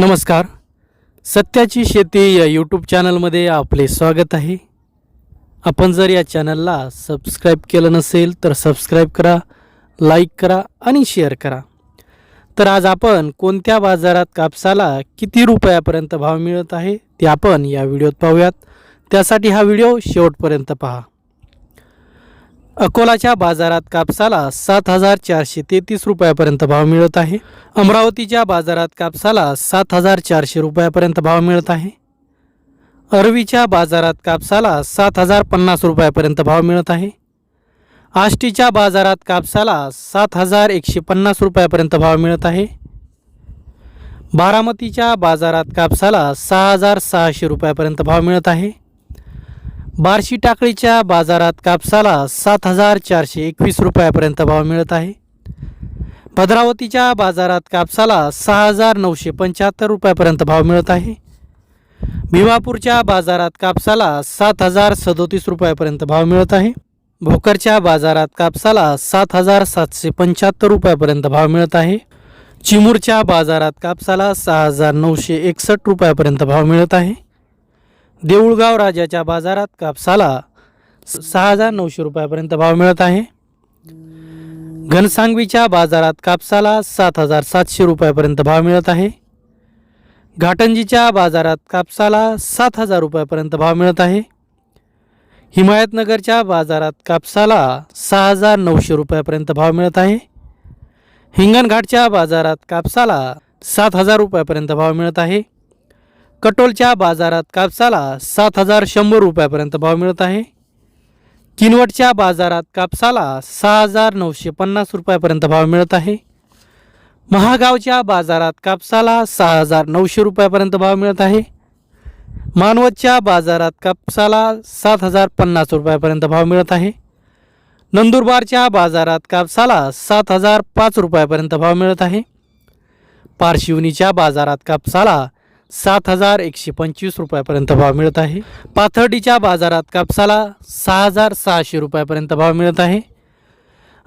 नमस्कार. सत्याची शेती या यूट्यूब चॅनलमध्ये आपले स्वागत आहे. आपण जर या चॅनलला सबस्क्राईब केलं नसेल तर सबस्क्राईब करा लाईक करा आणि शेअर करा. तर आज आपण कोणत्या बाजारात कापसाला किती रुपयापर्यंत भाव मिळत आहे ते आपण या व्हिडिओत पाहूयात. त्यासाठी हा व्हिडिओ शेवटपर्यंत पहा. अकोलाच्या बाजारात कापसाला सात हजार चारशे तेहतीस रुपयापर्यंत भाव मिळत आहे. अमरावतीच्या बाजारात कापसाला सात हजार चारशे रुपयापर्यंत भाव मिळत आहे. अरवीच्या बाजारात कापसाला सात हजार पन्नास रुपयापर्यंत भाव मिळत आहे. आष्टीच्या बाजारात कापसाला सात हजार एकशे पन्नास रुपयापर्यंत भाव मिळत आहे. बारामतीच्या बाजारात कापसाला सहा हजार सहाशे रुपयापर्यंत भाव मिळत आहे. बार्शी टाकळीच्या बाजारात कापसाला सात हजार चारशे एकवीस रुपयापर्यंत भाव मिळत आहे. भद्रावतीच्या बाजारात कापसाला सहा हजार नऊशे पंच्याहत्तर रुपयापर्यंत भाव मिळत आहे. भिवापूरच्या बाजारात कापसाला सात हजार सदोतीस रुपयापर्यंत भाव मिळत आहे. भोकरच्या बाजारात कापसाला सात हजार सातशे पंच्याहत्तर रुपयापर्यंत भाव मिळत आहे. चिमूरच्या बाजारात कापसाला सहा हजार नऊशे एकसष्ट रुपयापर्यंत भाव मिळत आहे. देऊळगाव राजाच्या बाजारात कापसाला सहा हजार नऊशे रुपयापर्यंत भाव मिळत आहे. घनसांगवीच्या बाजारात कापसाला सात हजार सातशे रुपयापर्यंत भाव मिळत आहे. घाटंजीच्या बाजारात कापसाला सात हजार रुपयापर्यंत भाव मिळत आहे. हिमायतनगरच्या बाजारात कापसाला सहा हजार नऊशे रुपयापर्यंत भाव मिळत आहे. हिंगणघाटच्या बाजारात कापसाला सात हजार रुपयापर्यंत भाव मिळत आहे. कटोलच्या बाजारात कापसाला सात हजार शंभर रुपयापर्यंत भाव मिळत आहे. किनवटच्या बाजारात कापसाला सहा हजार नऊशे पन्नास रुपयापर्यंत भाव मिळत आहे. महागावच्या बाजारात कापसाला सहा हजार नऊशे रुपयापर्यंत भाव मिळत आहे. मानवतच्या बाजारात कापसाला सात हजार पन्नास रुपयापर्यंत भाव मिळत आहे. नंदुरबारच्या बाजारात कापसाला सात हजार पाच रुपयापर्यंत भाव मिळत आहे. पारशिवनीच्या बाजारात कापसाला सात हजार एकशे पंचवीस रुपयापर्यंत भाव मिळत आहे. पाथर्डीच्या बाजारात कापसाला सहा हजार सहाशे रुपयापर्यंत भाव मिळत आहे.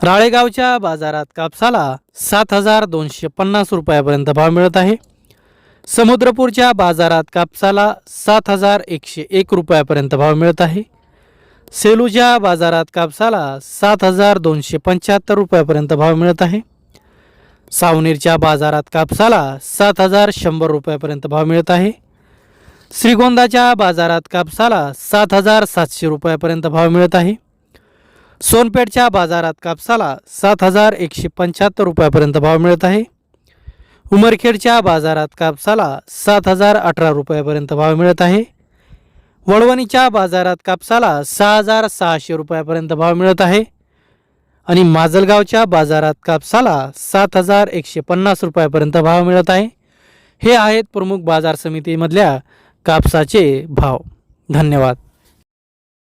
राळेगावच्या बाजारात कापसाला सात हजार दोनशे पन्नास रुपयापर्यंत भाव मिळत आहे. समुद्रपूरच्या बाजारात कापसाला सात हजार एकशे एक रुपयापर्यंत भाव मिळत आहे. सेलूच्या बाजारात कापसाला सात हजार दोनशे पंच्याहत्तर रुपयापर्यंत भाव मिळत आहे. सावनेरच्या बाजारात कापसाला सात हजार शंभर रुपयापर्यंत भाव मिळत आहे. श्रीगोंदाच्या बाजारात कापसाला सात हजार सातशे रुपयापर्यंत भाव मिळत आहे. सोनपेठच्या बाजारात कापसाला सात हजार एकशे पंच्याहत्तर रुपयापर्यंत भाव मिळत आहे. उमरखेडच्या बाजारात कापसाला सात हजार अठरा रुपयापर्यंत भाव मिळत आहे. वळवणीच्या बाजारात कापसाला सहा हजार सहाशे रुपयापर्यंत भाव मिळत आहे. आणि माजलगावच्या बाजारात कापसाला सात हजार एकशे पन्नास रुपयापर्यंत भाव मिळत आहे. हे आहेत प्रमुख बाजार समितीमधल्या कापसाचे भाव. धन्यवाद.